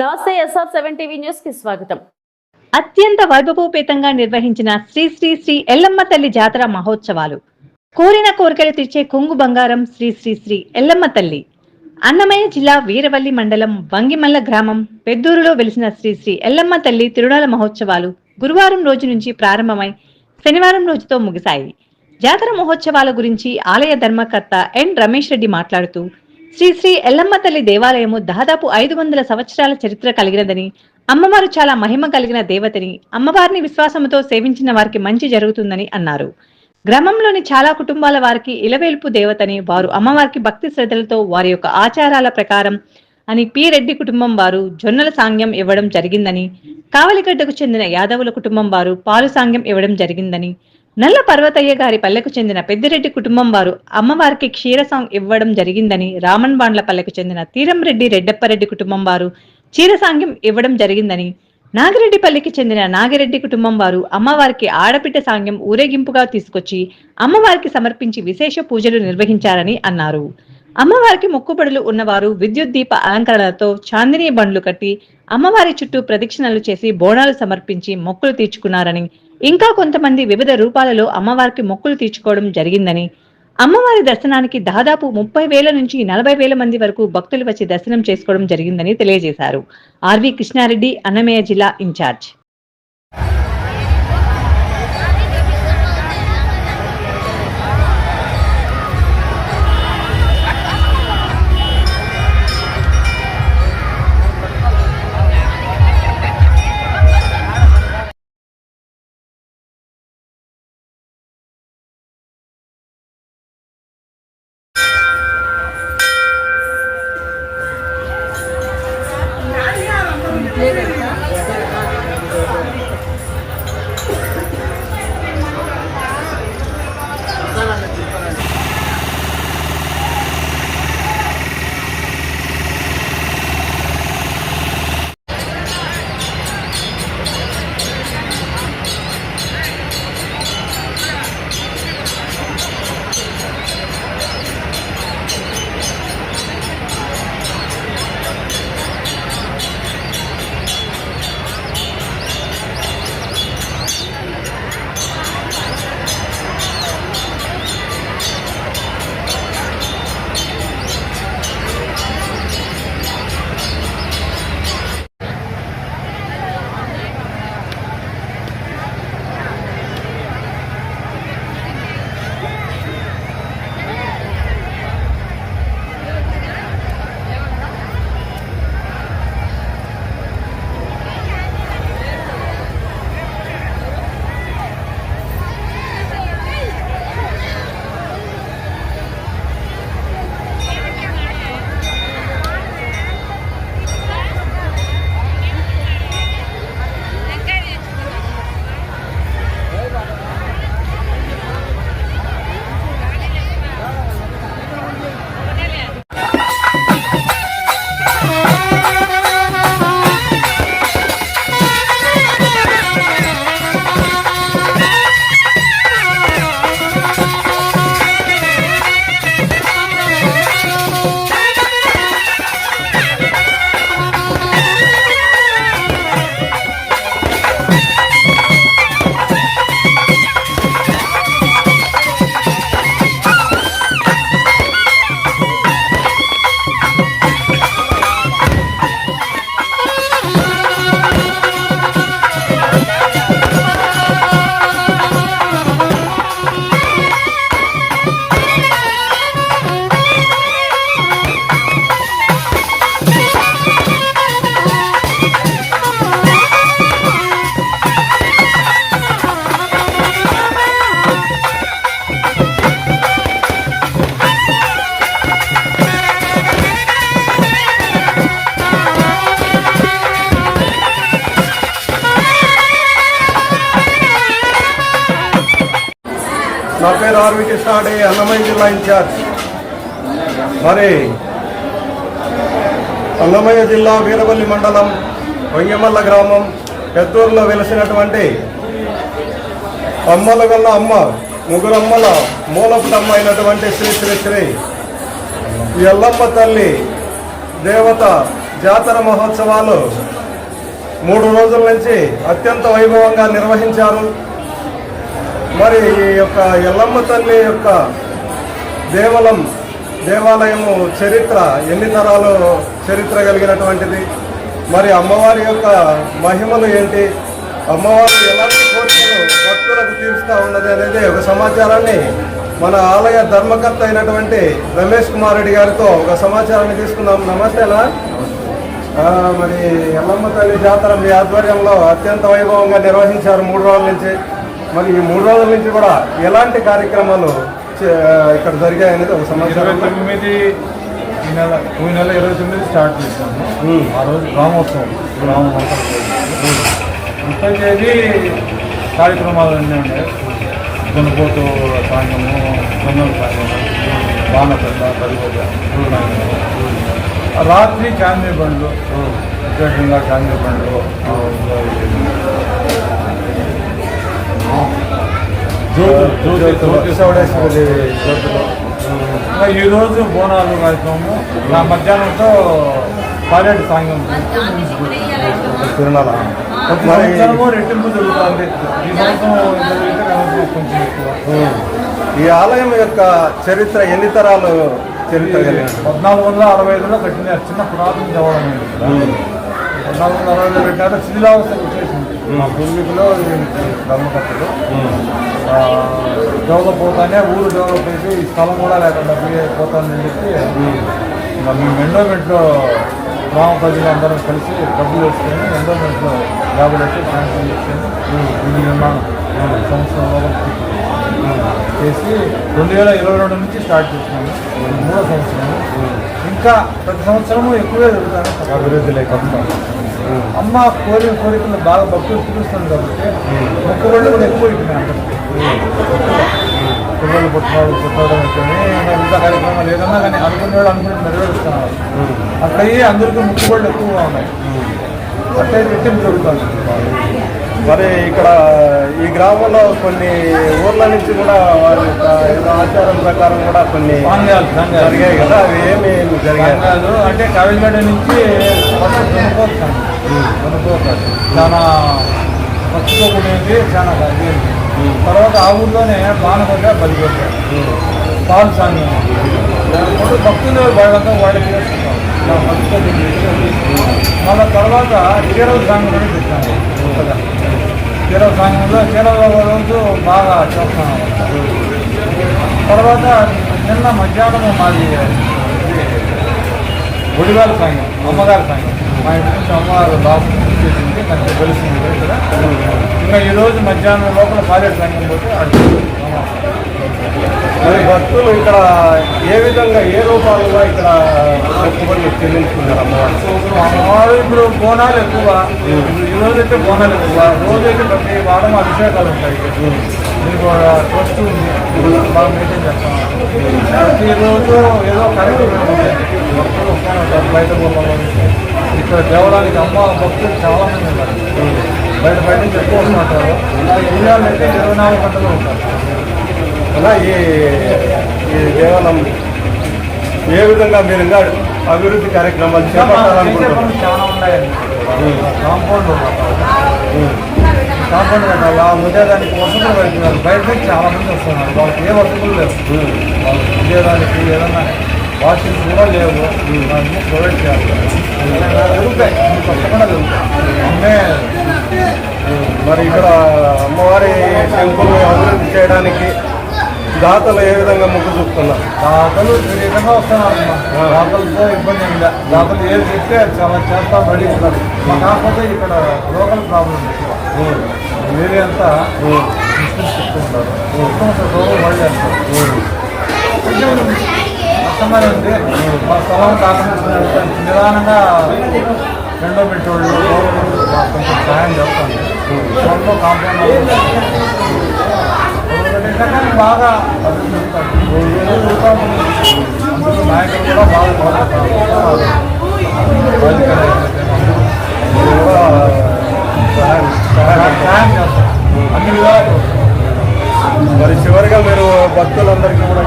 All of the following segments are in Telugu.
నమస్తే ఎస్ఆర్ సెవెన్ టీవీ న్యూస్కి స్వాగతం. అత్యంత వైభవోపేతంగా నిర్వహించిన శ్రీ శ్రీ శ్రీ ఎల్లమ్మ తల్లి జాతర మహోత్సవాలు. కోరిన కోరికలు తీర్చే కొంగు బంగారం శ్రీ శ్రీ శ్రీ ఎల్లమ్మ తల్లి. అన్నమయ్య జిల్లా వీరవల్లి మండలం వంగిమల్ల గ్రామం పెద్దూరులో వెలిసిన శ్రీ శ్రీ ఎల్లమ్మ తల్లి తిరునాల మహోత్సవాలు గురువారం రోజు నుంచి ప్రారంభమై శనివారం రోజుతో ముగిశాయి. జాతర మహోత్సవాల గురించి ఆలయ ధర్మకర్త ఎన్ రమేష్ రెడ్డి మాట్లాడుతూ శ్రీ శ్రీ ఎల్లమ్మ తల్లి దేవాలయము దాదాపు ఐదు వందల సంవత్సరాల చరిత్ర కలిగినదని అమ్మవారు చాలా మహిమ కలిగిన దేవతని అమ్మవారిని విశ్వాసముతో సేవించిన వారికి మంచి జరుగుతుందని అన్నారు. గ్రామంలోని చాలా కుటుంబాల వారికి ఇలవేల్పు దేవతని వారు అమ్మవారికి భక్తి శ్రద్ధలతో వారి యొక్క ఆచారాల ప్రకారం అని పి. రెడ్డి కుటుంబం వారు జొన్నల సాంగ్యం ఇవ్వడం జరిగిందని కావలిగడ్డకు చెందిన యాదవుల కుటుంబం వారు పాలు సాంగ్యం ఇవ్వడం జరిగిందని నల్ల పర్వతయ్య గారి పల్లెకు చెందిన పెద్దిరెడ్డి కుటుంబం వారు అమ్మవారికి క్షీరసాం ఇవ్వడం జరిగిందని రామన్ బాండ్ల పల్లెకు చెందిన తీరంరెడ్డి రెడ్డప్పరెడ్డి కుటుంబం వారు క్షీరసాంగ్యం ఇవ్వడం జరిగిందని నాగిరెడ్డిపల్లికి చెందిన నాగిరెడ్డి కుటుంబం వారు అమ్మవారికి ఆడపిట్ట సాంగ్యం ఊరేగింపుగా తీసుకొచ్చి అమ్మవారికి సమర్పించి విశేష పూజలు నిర్వహించారని అన్నారు. అమ్మవారికి మొక్కుబడులు ఉన్నవారు విద్యుత్ దీప అలంకరణలతో చాందినీ బండ్లు కట్టి అమ్మవారి చుట్టూ ప్రదక్షిణలు చేసి బోనాలు సమర్పించి మొక్కులు తీర్చుకున్నారని ఇంకా కొంతమంది వివిధ రూపాలలో అమ్మవారికి మొక్కులు తీర్చుకోవడం జరిగిందని. అమ్మవారి దర్శనానికి దాదాపు ముప్పై వేల నుంచి నలభై వేల మంది వరకు భక్తులు వచ్చి దర్శనం చేసుకోవడం జరిగిందని తెలియజేశారు. ఆర్వి కృష్ణారెడ్డి అన్నమయ్య జిల్లా ఇన్ఛార్జ్. प्ले करें నా పేరు ఆర్వి కృష్ణాడి అన్నమయ్య జిల్లా ఇన్ఛార్జ్. మరి అన్నమయ్య జిల్లా వీరవల్లి మండలం వయ్యమల్ల గ్రామం పెద్దూరులో వెలిసినటువంటి అమ్మల కన్నా అమ్మ ముగ్గురమ్మల మూలపుటమ్మ అయినటువంటి శ్రీ శ్రీ శ్రీ ఎల్లమ్మ తల్లి దేవత జాతర మహోత్సవాలు మూడు రోజుల నుంచి అత్యంత వైభవంగా నిర్వహించారు. మరి ఈ యొక్క ఎల్లమ్మ తల్లి యొక్క దేవలం దేవాలయము చరిత్ర ఎన్ని తరాలు చరిత్ర కలిగినటువంటిది? మరి అమ్మవారి యొక్క మహిమలు ఏంటి? అమ్మవారు ఎలాంటి కోరికలు భక్తులకు తీరుస్తూ ఉన్నది అనేది ఒక సమాచారాన్ని మన ఆలయ ధర్మకర్త అయినటువంటి రమేష్ కుమార్ రెడ్డి గారితో ఒక సమాచారాన్ని తీసుకుందాం. నమస్తేనా అలా మరి ఎల్లమ్మ తల్లి జాతర మీ ఆధ్వర్యంలో అత్యంత వైభవంగా నిర్వహించారు మూడు రోజుల నుంచి. మరి ఈ మూడు రోజుల నుంచి కూడా ఎలాంటి కార్యక్రమాలు ఇక్కడ జరిగాయనేది ఒక సమాచారం. తొమ్మిది ఈ నెల ఈ నెల ఇరవై తొమ్మిది స్టార్ట్ చేశాము. ఆ రోజు గ్రామోత్సవం గ్రామం అంతా ముప్పై తేదీ కార్యక్రమాలు అన్నీ ఉన్నాయి. దున్నపోతు సాంగము జొన్నల సాంగము పరిగొడ్డ సాంగము రాత్రి చాందీ బండ్లు విశేషంగా చాందీ బండ్లు ఆ, జ్యోతులు జ్యోతులు విశ్వడేశ్వరి జ్యోతులు ఇంకా ఈ రోజు బోనాలు కార్యక్రమము నా మధ్యాహ్నంతో పాలేటి సాంగం సంవత్సరము రెట్టింపు జరుగుతుంది ఈ సంవత్సరం కొంచెం ఎక్కువ ఈ ఆలయం యొక్క చరిత్ర ఎన్ని తరాలు చరిత్ర పద్నాలుగు వందల అరవై ఐదులో కట్టినారు చిన్న పురాతన దేవాలయం అరవై ఐదులో పెట్టారు శిథిలావస్థకు వచ్చేసింది మా పూర్వీకులు ధర్మకర్తలు. డెవలప్ అవుతానే ఊరు డెవలప్ అయితే ఈ స్థలం కూడా లేకుండా పోయి పోతుందని చెప్పి మేము. ఎండోమెంట్లో గ్రామ ప్రజలు అందరం కలిసి డబ్బులు వేసుకొని ఎండోమెంట్లో యాభై లక్షలు శాంక్షన్ చేసుకొని ఇది నిర్మాణం సంవత్సరం చేసి రెండు వేల ఇరవై రెండు నుంచి స్టార్ట్ చేసినాము. మూడో సంవత్సరం. ఇంకా ప్రతి సంవత్సరము ఎక్కువే జరుగుతాను. అభివృద్ధి లేక అమ్మ కోరిన కోరికలు బాగా భక్తులు చూపిస్తుంది కాబట్టి మొక్కుబళ్ళు కూడా ఎక్కువ అయిపోయినాయి పిల్లలు పుట్టినాడు పుట్టడం మిగతా కార్యక్రమాలు ఏదన్నా కానీ అనుకునే వాళ్ళు అనుకుని నెరవేరుస్తున్నారు అట్లయి అందరికీ ముక్కుబళ్ళు ఎక్కువగా ఉన్నాయి. అట్లయితే రెట్టింపు జరుగుతుంది మరి ఇక్కడ ఈ గ్రామంలో కొన్ని ఊర్ల నుంచి కూడా వారి ఆచారం ప్రకారం కూడా కొన్ని జరిగాయి కదా? అవి ఏమి జరిగాయి? అంటే కావిలిగడ్డ నుంచి ఫస్ట్ కొనుక్కోవచ్చు చాలా ఖర్చుతో చాలా అది తర్వాత ఆ ఊర్లోనే బాణకొండ బలిగొట్ట. పాలు సాంగ్ ఇప్పుడు భక్తులు వాళ్ళంతా వాళ్ళకి చేస్తున్నారు. చాలా మళ్ళా తర్వాత చీరవ సాంగ్ అని పెట్టాను కొత్తగా. చీరవ సాంగ్లో చీరవ రోజు బాగా చేస్తున్నాను తర్వాత నిన్న మధ్యాహ్నం మాది గుడివాల ఒడివాళ్ళ అమ్మగారి సంఘం మా ఇంటి నుంచి అమ్మగారు బాబు చేసింది నాకు తెలిసింది ఇక్కడ ఇంకా ఈ రోజు మధ్యాహ్నం లోపల పాలేరు సంఘం పోతే మరి భక్తులు ఇక్కడ ఏ విధంగా ఏ రూపాలలో ఇక్కడ మొక్కుబడులు చెల్లించుకున్నారు అమ్మవారు? అమ్మవారు ఇప్పుడు బోనాలు ఎక్కువ. ఇప్పుడు ఈ రోజు అయితే బోనాలు ఎక్కువ. రోజు అయితే ప్రతి వారం అభిషేకాలు ఉంటాయి. మీకు ట్రస్ట్ ఉంది. బాగా మెయింటైన్ చేస్తాం. ప్రతిరోజు ఏదో కార్యక్రమం ఉంటుంది. భక్తులు బయట నుంచి. ఇక్కడ దేవాలయానికి అమ్మ భక్తులు చాలా మంది ఉన్నారు. బయట బయట నుంచి ఎక్కువ వస్తుంటారు ఉదయాలు అయితే ఇరవై నాలుగు గంటలు ఉంటారు. అలా ఈ ఈ దేవాలయం ఏ విధంగా మీరు ఇంకా అభివృద్ధి కార్యక్రమాలు చేపట్టాలనుకుంటున్నారు? చాలా ఉన్నాయండి. కాంపౌండ్ కాంపౌండ్ కట్టాలా ఉద్యోగానికి వసతులు పెడుతున్నారు. బయట నుంచి చాలా మంది వస్తున్నారు. వాళ్ళకి ఏ వసతులు లేవు. వాళ్ళకి ఉద్యోగానికి ఏదన్నా వాషింగ్ కూడా లేవు. దాన్ని ప్రొవైడ్ చేయాలి. తప్పకుండా మరి ఇక్కడ అమ్మవారి టెంపుల్ అభివృద్ధి చేయడానికి దాతలు ఏ విధంగా మొగ్గు చూపుతున్నారు? దాతలు విపరీతంగా వస్తున్నారు దాతలతో ఇబ్బంది లేదు. దాతలు ఏది చెప్తే చాలా చేస్తా బడి కాకపోతే ఇక్కడ లోకల్ ప్రాబ్లం వేరే అంతా ముస్లిమ్స్ చెప్తూ ఉంటారు. మొత్తం అసలు రోగం వాళ్ళు చేస్తారు. కొంచెం ఉంది. మా స్థలం కాకుండా నిదానంగా రెండో పెట్రోల్ కొంచెం సహాయం చేస్తాను. త్వరలో నాయకులు కూడా బాగా అన్ని విధాలు మరి చివరిగా మీరు భక్తులందరికీ కూడా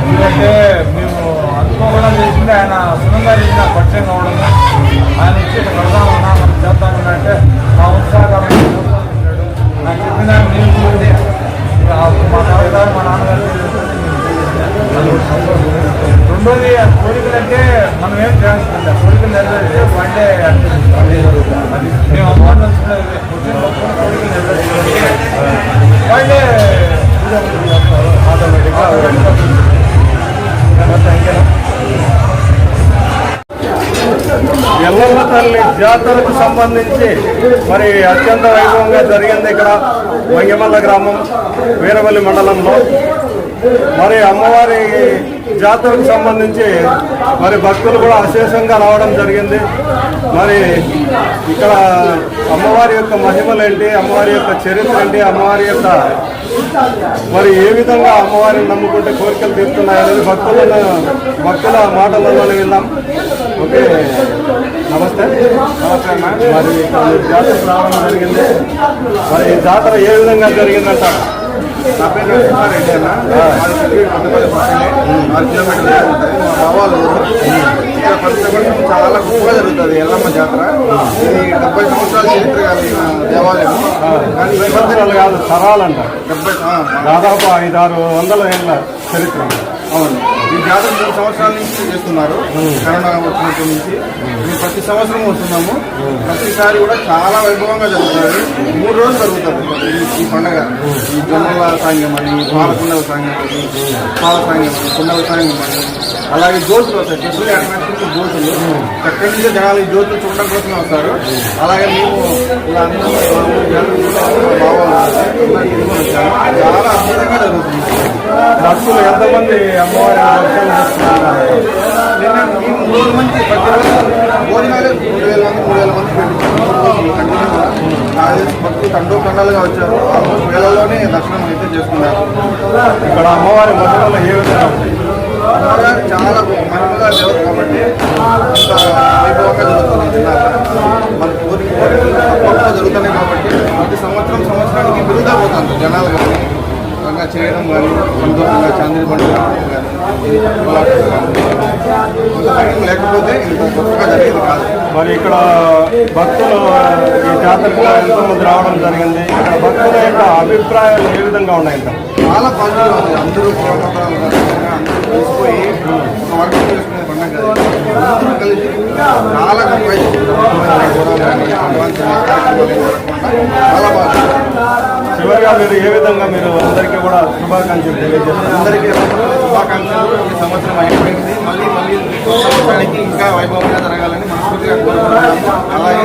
ఎందుకంటే మేము అనుకోకుండా చేసింది ఆయన సునంగా చేసిన పరిచయం కావడం ఆయన ఇచ్చి కడదామన్నా మనం చేద్దామన్నా అంటే మా ఉత్సాహం నాకు చెప్పిన నేను చూడండి మా తాతగారు మా నాన్నగారు రెండోది కోరికలంటే మనం ఏం చేస్తుంటే కోరికలు నెరవేరితే వండే అది మేము ఆ కోరికలు నెరవేరు వండే ఎల్లమ్మ తల్లి జాతరకు సంబంధించి మరి అత్యంత వైభవంగా జరిగింది ఇక్కడ వయ్యమల్ల గ్రామం వీరవల్లి మండలంలో. మరి అమ్మవారి జాతరకు సంబంధించి మరి భక్తులు కూడా అశేషంగా రావడం జరిగింది. మరి ఇక్కడ అమ్మవారి యొక్క మహిమలు ఏంటి అమ్మవారి యొక్క చరిత్ర ఏంటి అమ్మవారి యొక్క మరి ఏ విధంగా అమ్మవారిని నమ్ముకుంటే కోరికలు తీరుతున్నాయనేది భక్తులను భక్తుల మాటలలోనే విన్నాం ఓకే. నమస్తే. నమస్తే మరి జాతర జాతరకు రావడం జరిగింది. మరి ఈ జాతర ఏ విధంగా జరిగిందంటారు? నా పేరు నరసింహారెడ్డి అన్న. మాది సిద్దిపేట కొత్తపల్లి పక్కనే ఆరు కిలోమీటర్లు ఉంటుంది మా బావాల ఊరు. ఇక్కడ చాలా గొప్పగా జరుగుతుంది ఎల్లమ్మ జాతర. ఇది డెబ్బై సంవత్సరాల చరిత్ర కలిగిన దేవాలయం. కానీ ఈ సంవత్సరాలు కాదు తరాలంట డెబ్బై దాదాపు ఐదారు వందల ఏళ్ళ చరిత్ర. అవును. ఈ జాతర మూడు సంవత్సరాల నుంచి చేస్తున్నారు. కరోనా వచ్చినప్పటి నుంచి. మేము. ప్రతి సంవత్సరం వస్తున్నాము. ప్రతిసారి కూడా చాలా వైభవంగా జరుగుతుంది. మూడు రోజులు జరుగుతుంది ఈ- పండగ. ఈ జొన్నల సాంగ్యం అని పాలకుండల సాంగ్యం అని పాల సాంగ్యం అని కుండల సాంగ్యం అని అలాగే జ్యోతులు వస్తాయి. స్పెషల్లీ అట్రాక్షన్ జ్యోతులు. ఎక్కడి నుంచి జనాలు ఈ జ్యోతులు చూడడం కోసం వస్తారు. అలాగే మేము ఇలా అందరూ చాలా అద్భుతంగా జరుగుతుంది. భక్తులు ఎంతమంది అమ్మవారి దర్శనం చేస్తున్నారు నిన్న ఈ మూడు మంది ప్రతిరోజు భోజనాలు మూడు వేల మంది మూడు వేల మంది పెట్టుకున్నారు. భక్తులు తండో తండాలుగా వచ్చారు. వేలలోనే దర్శనం అయితే చేసుకున్నారు. ఇక్కడ అమ్మవారి భజనలో ఏ విధంగా ఉంటాయి చాలా మహిమగా లేవు కాబట్టి వైభవంగా జరుగుతుంది మన కోరిక కోరికలు తప్పకుండా జరుగుతున్నాయి కాబట్టి ప్రతి సంవత్సరం సంవత్సరానికి బిరుదా పోతుంది జనాలు కానీ ఇంకా చేయడం కానీ సంతోషంగా చాంద్రీ పండుగ కానీ లేకపోతే ఇంత గొప్పగా జరిగేది కాదు. మరి ఇక్కడ భక్తులు ఈ జాతరకు ఎంతమంది రావడం జరిగింది? ఇక్కడ భక్తుల యొక్క అభిప్రాయాలు ఏ విధంగా ఉన్నాయి? ఇంకా చాలా ఉంది అందరూ కలిసిపోయి వర్గం చేసుకునే పండుగ అది. అందరూ కలిసి చాలా గొప్ప చాలా బాగా చివరిగా మీరు ఏ విధంగా మీరు అందరికీ కూడా శుభాకాంక్షలు తెలియజేస్తారు? అందరికీ శుభాకాంక్షలు. ఈ సంవత్సరం అయిపోయింది. మళ్ళీ మళ్ళీ సంవత్సరానికి ఇంకా వైభవంగా జరగాలని మనస్ఫూర్తిగా కోరుకుంటున్నాము అలాగే